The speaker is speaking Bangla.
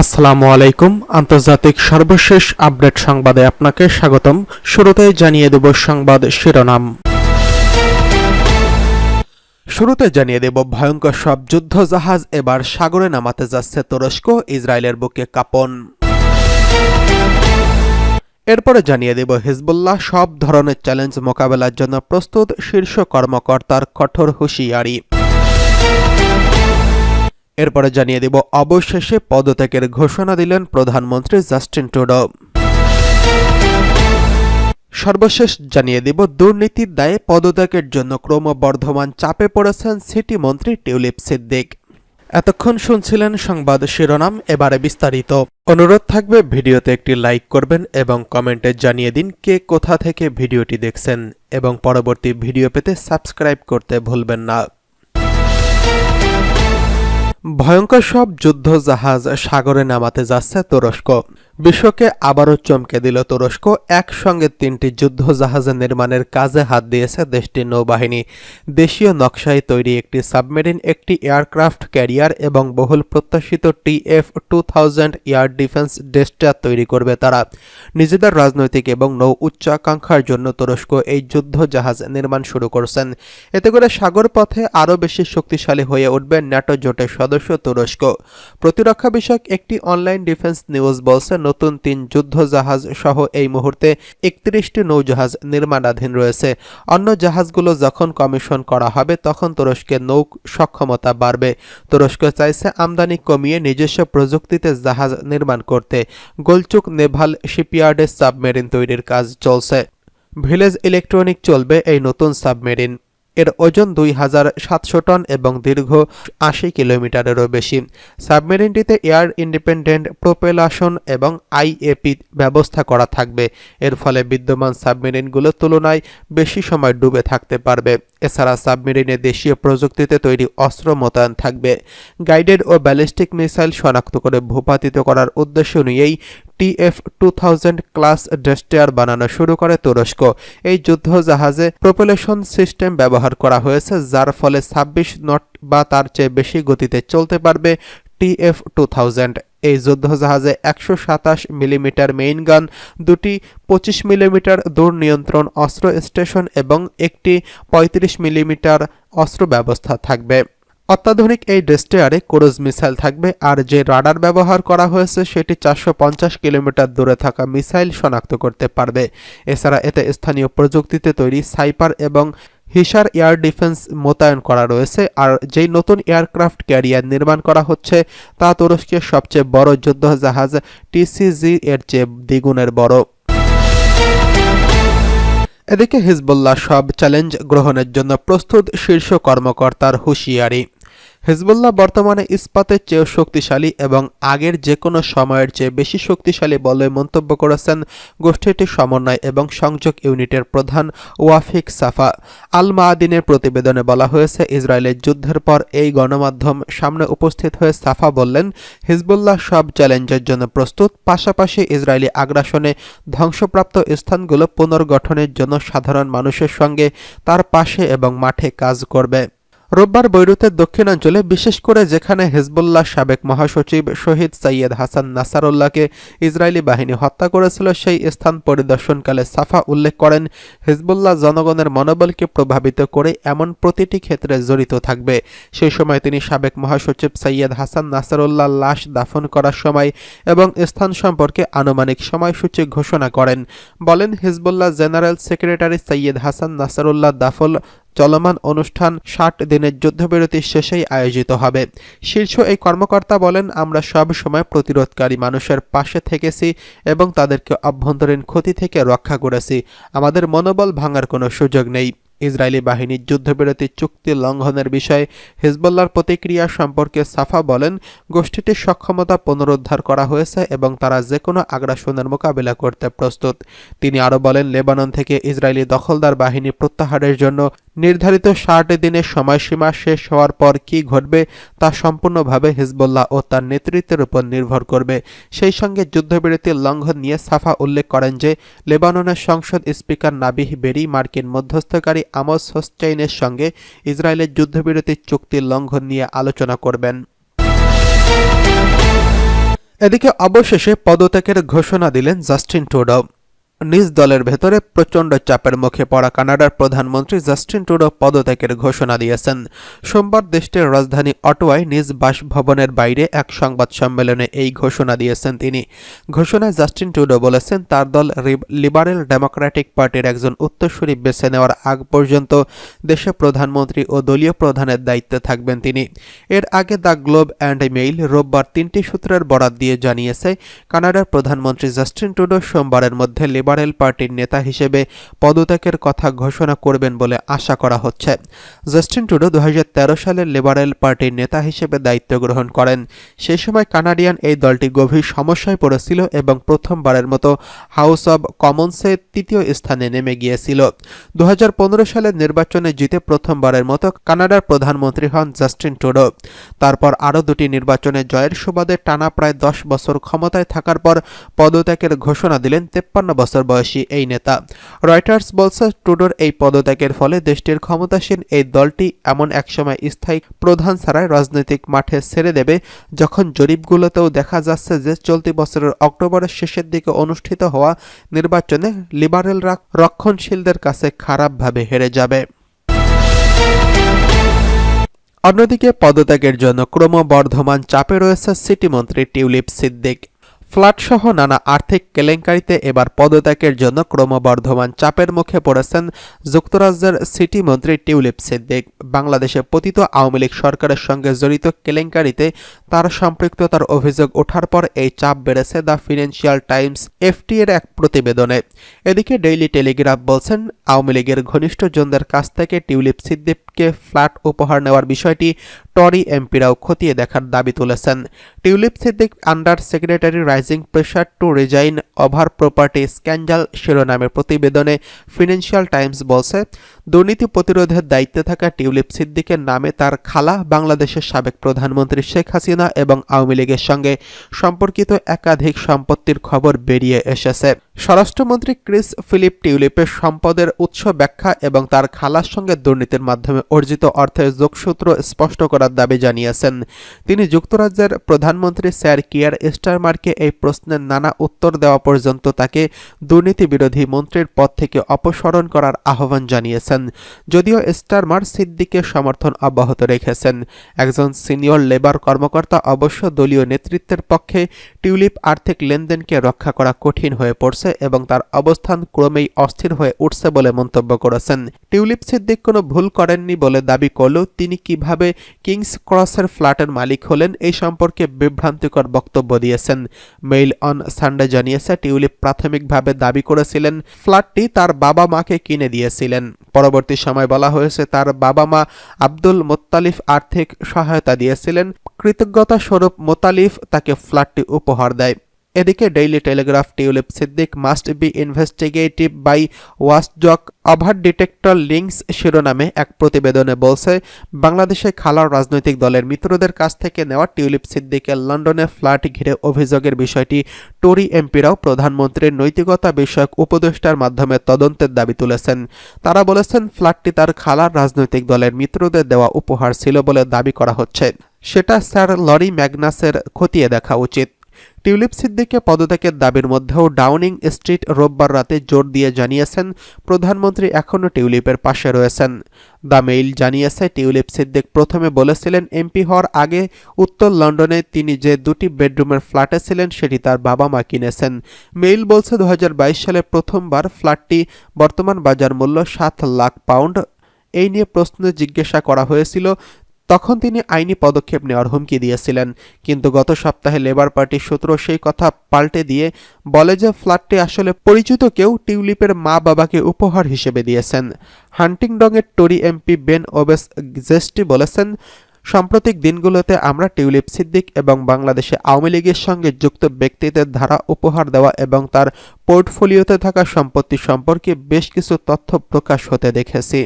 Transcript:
আসসালামু আলাইকুম। আন্তর্জাতিক সর্বশেষ আপডেট সংবাদে আপনাকে স্বাগতম। শুরুতেই জানিয়ে দেব সংবাদ শিরোনাম। শুরুতে জানিয়ে দেব ভয়ঙ্কর সব যুদ্ধ জাহাজ এবার সাগরে নামাতে যাচ্ছে তুরস্ক, ইসরায়েলের বুকে কাপন। এরপরে জানিয়ে দেব, হিজবুল্লাহ সব ধরনের চ্যালেঞ্জ মোকাবেলার জন্য প্রস্তুত শীর্ষ কর্মকর্তার কঠোর হুঁশিয়ারি। এরপরে জানিয়ে দেব, অবশেষে পদত্যাগের ঘোষণা দিলেন প্রধানমন্ত্রী জাস্টিন টুডো সর্বশেষ জানিয়ে দেব, দুর্নীতির দায়ে পদত্যাগের জন্য ক্রমবর্ধমান চাপে পড়েছেন সিটি মন্ত্রী টিউলিপ সিদ্দিক। এতক্ষণ শুনছিলেন সংবাদ শিরোনাম, এবারে বিস্তারিত। অনুরোধ থাকবে, ভিডিওতে একটি লাইক করবেন এবং কমেন্টে জানিয়ে দিন কে কোথা থেকে ভিডিওটি দেখছেন এবং পরবর্তী ভিডিও পেতে সাবস্ক্রাইব করতে ভুলবেন না। ভয়ঙ্কর সব যুদ্ধ জাহাজ সাগরে নামাতে যাচ্ছে তুরস্ক। বিশ্বকে আবারও চমকে দিল তুরস্ক, একসঙ্গে তিনটি যুদ্ধ জাহাজ নির্মাণের কাজে হাত দিয়েছে দেশটির নৌবাহিনী। দেশীয় নকশায় তৈরি একটি সাবমেরিন, একটি এয়ারক্রাফট ক্যারিয়ার এবং বহুল প্রত্যাশিত TF two thousand air defence destroyer তৈরি করবে তারা। নিজেদের রাজনৈতিক এবং নৌ উচ্চাকাঙ্ক্ষার জন্য তুরস্ক এই যুদ্ধ জাহাজ নির্মাণ শুরু করছেন। এতে করে সাগর পথে আরও বেশি শক্তিশালী হয়ে উঠবে ন্যাটো জোটের সদস্য তুরস্ক। প্রতিরক্ষা বিষয়ক একটি অনলাইন ডিফেন্স নিউজ বলছে নতুন তিন যুদ্ধ জাহাজ সহ এই মুহূর্তে একত্রিশটি নৌজাহাজ নির্মাণাধীন রয়েছে। অন্য জাহাজগুলো যখন কমিশন করা হবে, তখন তুরস্কের নৌ সক্ষমতা বাড়বে। তুরস্ক চাইছে আমদানি কমিয়ে নিজস্ব প্রযুক্তিতে জাহাজ নির্মাণ করতে। গোলচুক নেভাল শিপইয়ার্ডে সাবমেরিন তৈরির কাজ চলছে। ভিলেজ ইলেকট্রনিক চলবে এই নতুন সাবমেরিন। এর ওজন দুই হাজার সাতশো টন এবং দীর্ঘ আশি কিলোমিটারেরও বেশি। সাবমেরিনটিতে এয়ার ইন্ডিপেন্ডেন্ট প্রোপেলাশন এবং আইএপি ব্যবস্থা করা থাকবে। এর ফলে বিদ্যমান সাবমেরিনগুলোর তুলনায় বেশি সময় ডুবে থাকতে পারবে। এছাড়া সাবমেরিনে দেশীয় প্রযুক্তিতে তৈরি অস্ত্র মোতায়েন থাকবে। গাইডেড ও ব্যালিস্টিক মিসাইল শনাক্ত করে ভূপাতিত করার উদ্দেশ্য নিয়েই TF two thousand class destroyer বানানো শুরু করে তুরস্ক। এই যুদ্ধ জাহাজে প্রোপেলেশন সিস্টেম ব্যবহার করা হয়েছে, যার ফলে ছাব্বিশ নট বা তার চেয়ে বেশি গতিতে চলতে পারবে টিএফ টু থাউজেন্ড। এই যুদ্ধজাহাজে একশো সাতাশ মিলিমিটার মেইন গান, দুটি পঁচিশ মিলিমিটার দূর নিয়ন্ত্রণ অস্ত্র স্টেশন এবং একটি পঁয়ত্রিশ মিলিমিটার অস্ত্র ব্যবস্থা থাকবে। অত্যাধুনিক এই ডেস্টেয়ারে ক্রুজ মিসাইল থাকবে আর যে রাডার ব্যবহার করা হয়েছে সেটি চারশো পঞ্চাশ কিলোমিটার দূরে থাকা মিসাইল শনাক্ত করতে পারবে। এছাড়া এতে স্থানীয় প্রযুক্তিতে তৈরি সাইপার এবং হিসার এয়ার ডিফেন্স মোতায়েন করা রয়েছে আর যেই নতুন এয়ারক্রাফট ক্যারিয়ার নির্মাণ করা হচ্ছে তা তুরস্কের সবচেয়ে বড় যুদ্ধ জাহাজ টিসিজি এর চেয়ে দ্বিগুণের বড়। এদিকে হিজবুল্লাহ সব চ্যালেঞ্জ গ্রহণের জন্য প্রস্তুত শীর্ষ কর্মকর্তার হুঁশিয়ারি। হিজবুল্লাহ বর্তমানে ইস্পাতের চেয়েও শক্তিশালী এবং আগের যে কোনো সময়ের চেয়ে বেশি শক্তিশালী বলে মন্তব্য করেছেন গোষ্ঠীটির সমন্বয় এবং সংযোগ ইউনিটের প্রধান ওয়াফিক সাফা। আল মাদিনের প্রতিবেদনে বলা হয়েছে, ইসরায়েলের যুদ্ধের পর এই গণমাধ্যম সামনে উপস্থিত হয়ে সাফা বললেন, হিজবুল্লাহ সব চ্যালেঞ্জের জন্য প্রস্তুত। পাশাপাশি ইসরায়েলি আগ্রাসনে ধ্বংসপ্রাপ্ত স্থানগুলো পুনর্গঠনের জন্য সাধারণ মানুষের সঙ্গে তার পাশে এবং মাঠে কাজ করবে। রোববার বৈরুতের দক্ষিণাঞ্চলে, বিশেষ করে যেখানে হেজবুল্লাহ সাবেক মহাসচিব শহীদ সৈয়দ হাসান নাসারুল্লাহকে ইসরায়েলি বাহিনী হত্যা করেছিল, সেই স্থান পরিদর্শনকালে সাফা উল্লেখ করেন, হিজবুল্লাহ জনগণের মনোবলকে প্রভাবিত করে এমন প্রতিটি ক্ষেত্রে জড়িত থাকবে। সেই সময় তিনি সাবেক মহাসচিব সৈয়দ হাসান নাসারুল্লাহ লাশ দাফন করার সময় এবং স্থান সম্পর্কে আনুমানিক সময়সূচি ঘোষণা করেন। বলেন, Hezbollah general secretary Sayyed Hassan Nasrallah দাফল চলমান অনুষ্ঠান ষাট দিনের যুদ্ধবিরতি শেষেই আয়োজিত হবে। শীর্ষ এই কর্মকর্তা বলেন, আমরা সব সময় প্রতিরোধকারী মানুষের পাশে থেকেছি এবং তাদেরকে অভ্যন্তরীণ ক্ষতি থেকে রক্ষা করেছি। আমাদের মনোবল ভাঙার কোনো সুযোগ নেই। ইসরায়েলি বাহিনীর যুদ্ধবিরতি চুক্তি লঙ্ঘনের বিষয়ে হিজবুল্লার প্রতিক্রিয়া সম্পর্কে সাফা বলেন, গোষ্ঠীটির সক্ষমতা পুনরুদ্ধার করা হয়েছে এবং তারা যে কোনো আগ্রাসনের মোকাবিলা করতে প্রস্তুত। তিনি আরও বলেন, লেবানন থেকে ইসরায়েলি দখলদার বাহিনী প্রত্যাহারের জন্য নির্ধারিত ষাট দিনের সময়সীমা শেষ হওয়ার পর কি ঘটবে তা সম্পূর্ণভাবে হিজবুল্লাহ ও তার নেতৃত্বের উপর নির্ভর করবে। সেই সঙ্গে যুদ্ধবিরতি লঙ্ঘন নিয়ে সাফা উল্লেখ করেন যে, লেবাননের সংসদ স্পিকার নাবিহ বেরি মার্কিন মধ্যস্থকারী আমস হোস্টাইনের সঙ্গে ইসরায়েলের যুদ্ধবিরতির চুক্তির লঙ্ঘন নিয়ে আলোচনা করবেন। এদিকে অবশেষে পদত্যাগের ঘোষণা দিলেন জাস্টিন ট্রুডো। নিজ দলের ভেতরে প্রচণ্ড চাপের মুখে পড়া কানাডার প্রধানমন্ত্রী জাস্টিন টুডো পদত্যাগের ঘোষণা দিয়েছেন। সোমবার দেশটির রাজধানী অটোয়ায় নিজ বাসভবনের বাইরে এক সংবাদ সম্মেলনে এই ঘোষণা দিয়েছেন তিনি। ঘোষণায় জাস্টিন টুডো বলেছেন, তার দল লিবারেল ডেমোক্রেটিক পার্টির একজন উত্তরসূরি বেছে নেওয়ার আগ পর্যন্ত দেশে প্রধানমন্ত্রী ও দলীয় প্রধানের দায়িত্বে থাকবেন তিনি। এর আগে দ্য গ্লোব অ্যান্ড মেইল রোববার তিনটি সূত্রের বরাত দিয়ে জানিয়েছে, কানাডার প্রধানমন্ত্রী জাস্টিন টুডো সোমবারের মধ্যে লিবারেল পার্টির নেতা হিসেবে পদত্যাগের কথা ঘোষণা করবেন বলে আশা করা হচ্ছে। জাস্টিন ট্রুডো দু সালে লিবারেল পার্টির নেতা হিসেবে দায়িত্ব গ্রহণ করেন। সেই সময় কানাডিয়ান এই দলটি গভীর সমস্যায় পড়েছিল এবং প্রথমবারের মতো হাউস অব কমন্সে তৃতীয় স্থানে নেমে গিয়েছিল। দু হাজার পনেরো সালের নির্বাচনে জিতে প্রথমবারের মতো কানাডার প্রধানমন্ত্রী হন জাস্টিন ট্রুডো। তারপর আরও দুটি নির্বাচনে জয়ের সুবাদে টানা প্রায় দশ বছর ক্ষমতায় থাকার পর পদত্যাগের ঘোষণা দিলেন তেপ্পান্ন বছর বয়সী এই নেতা। রয়টার্স বলছে, ট্রুডোর এই পদত্যাগের ফলে দেশটির ক্ষমতাসীন এই দলটি এমন একসময় স্থায়ী প্রধান ছাড়াই রাজনৈতিক মাঠে ছেড়ে দেবে, যখন জরিপগুলোতেও দেখা যাচ্ছে যে চলতি বছরের অক্টোবরের শেষের দিকে অনুষ্ঠিত হওয়া নির্বাচনে লিবারেলরা রক্ষণশীলদের কাছে খারাপভাবে হেরে যাবে। অন্যদিকে পদত্যাগের জন্য ক্রমবর্ধমান চাপে রয়েছে সিটি মন্ত্রী টিউলিপ সিদ্দিক। ফ্ল্যাটসহ নানা আর্থিক কেলেঙ্কারিতে এবার পদত্যাগের জন্য ক্রমবর্ধমান চাপের মুখে পড়েছেন যুক্তরাজ্যের সিটি মন্ত্রী টিউলিপ সিদ্দিক। বাংলাদেশে পতিত আওয়ামী লীগ সরকারের সঙ্গে জড়িত কেলেঙ্কারিতে তার সম্পৃক্ততার অভিযোগ ওঠার পর এই চাপ বেড়েছে দ্য ফিনান্সিয়াল টাইমস এফটি এর এক প্রতিবেদনে। এদিকে ডেইলি টেলিগ্রাফ বলছেন, আওয়ামী লীগের ঘনিষ্ঠজনদের কাছ থেকে টিউলিপ সিদ্দিককে ফ্ল্যাট উপহার নেওয়ার বিষয়টি টরি এমপিরাও খতিয়ে দেখার দাবি তুলেছেন। Tulip Siddiq under secretary rising pressure to resign over property scandal শিরোনামের প্রতিবেদনে ফিনান্সিয়াল টাইমস বলছে, দুর্নীতি প্রতিরোধের দায়িত্বে থাকা টিউলিপ সিদ্দিকের নামে তার খালা বাংলাদেশের সাবেক প্রধানমন্ত্রী শেখ হাসিনা এবং আওয়ামী লীগের সঙ্গে সম্পর্কিত একাধিক সম্পত্তির খবর বেরিয়ে এসেছে। স্বরাষ্ট্রমন্ত্রী ক্রিস ফিলিপ টিউলিপের সম্পদের উৎস ব্যাখ্যা এবং তার খালার সঙ্গে দুর্নীতির মাধ্যমে অর্জিত অর্থের যোগসূত্র স্পষ্ট করার দাবি জানিয়েছেন। তিনি যুক্তরাজ্যের প্রধানমন্ত্রী স্যার কিয়ার স্টারমারকে এই প্রশ্নের নানা উত্তর দেওয়া পর্যন্ত তাকে দুর্নীতি বিরোধী মন্ত্রীর পদ থেকে অপসারণ করার আহ্বান জানিয়েছেন। যদিও স্টারমার সিদ্দিকের সমর্থন অব্যাহত রেখেছেন। একজন সিনিয়র লেবার কর্মকর্তা অবশ্য দলীয় নেতৃত্বের পক্ষে টিউলিপ আর্থিক লেনদেনকে রক্ষা করা কঠিন হয়ে পড়ছে। এবং তার অবস্থান ক্রমেই অস্থির হয়ে উঠছে বলে মন্তব্য করেছেন। টিউলিপ সিদ্দিক কোনো ভুল করেননি বলে দাবি করলেও তিনি কীভাবে কিংস ক্রসের ফ্ল্যাটের মালিক হলেন এই সম্পর্কে বিভ্রান্তিকর বক্তব্য দিয়েছেন। মেইল অন সানডে জানিয়েছে, টিউলিপ প্রাথমিকভাবে দাবি করেছিলেন, ফ্ল্যাটটি তার বাবা মাকে কিনে দিয়েছিলেন। পরবর্তী সময় বলা হয়েছে, তার বাবা মা আব্দুল মোত্তালিফ আর্থিক সহায়তা দিয়েছিলেন। কৃতজ্ঞতা স্বরূপ মোতালিফ তাকে ফ্ল্যাটটি উপহার দেয়। এদিকে Daily Telegraph Tulip Siddiq must be investigative by watchdog over dictator links শিরোনামে এক প্রতিবেদনে বলছে, বাংলাদেশে খালার রাজনৈতিক দলের মিত্রদের কাছ থেকে নেওয়া টিউলিপ সিদ্দিকের লন্ডনে ফ্ল্যাট ঘিরে অভিযোগের বিষয়টি টরি এমপিরাও প্রধানমন্ত্রীর নৈতিকতা বিষয়ক উপদেষ্টার মাধ্যমে তদন্তের দাবি তুলেছেন। তারা বলেছেন ফ্ল্যাটটি তার খালার রাজনৈতিক দলের মিত্রদের দেওয়া উপহার ছিল বলে দাবি করা হচ্ছে। সেটা স্যার লরি ম্যাগনাসের খতিয়ে দেখা উচিত। টিউলিপ সিদ্দিককে পদত্যাগের দাবির মধ্যেও ডাউনিং স্ট্রিট রোববার রাতে জোর দিয়ে জানিয়েছেন, প্রধানমন্ত্রী এখনও টিউলিপের পাশে রয়েছেন। দ্য মেইল জানিয়েছে, টিউলিপ সিদ্দিক প্রথমে বলেছিলেন, এমপি হওয়ার আগে উত্তর লন্ডনে তিনি যে দুটি বেডরুমের ফ্ল্যাটে ছিলেন, সেটি তার বাবা মা কিনেছেন। মেইল বলছে দু হাজার বাইশ সালে প্রথমবার ফ্ল্যাটটি বর্তমান বাজার মূল্য সাত লাখ পাউন্ড। এই নিয়ে প্রশ্ন জিজ্ঞাসা করা হয়েছিল। তখন তিনি আইনি পদক্ষেপ নেওয়ার হুমকি দিয়েছিলেন। কিন্তু গত সপ্তাহে লেবার পার্টির সূত্র সেই কথা পাল্টে দিয়ে বলে যে ফ্ল্যাটটি আসলে পরিচিত কেউ টিউলিপের মা বাবাকে উপহার হিসেবে দিয়েছেন। হান্টিংডংয়ের টরি এমপি বেন ওবেস জেস্টি বলেছেন, সাম্প্রতিক দিনগুলোতে আমরা টিউলিপ সিদ্দিক এবং বাংলাদেশে আওয়ামী লীগের সঙ্গে যুক্ত ব্যক্তিদের ধারা উপহার দেওয়া এবং তার পোর্টফোলিওতে থাকা সম্পত্তি সম্পর্কে বেশ কিছু তথ্য প্রকাশ হতে দেখেছি।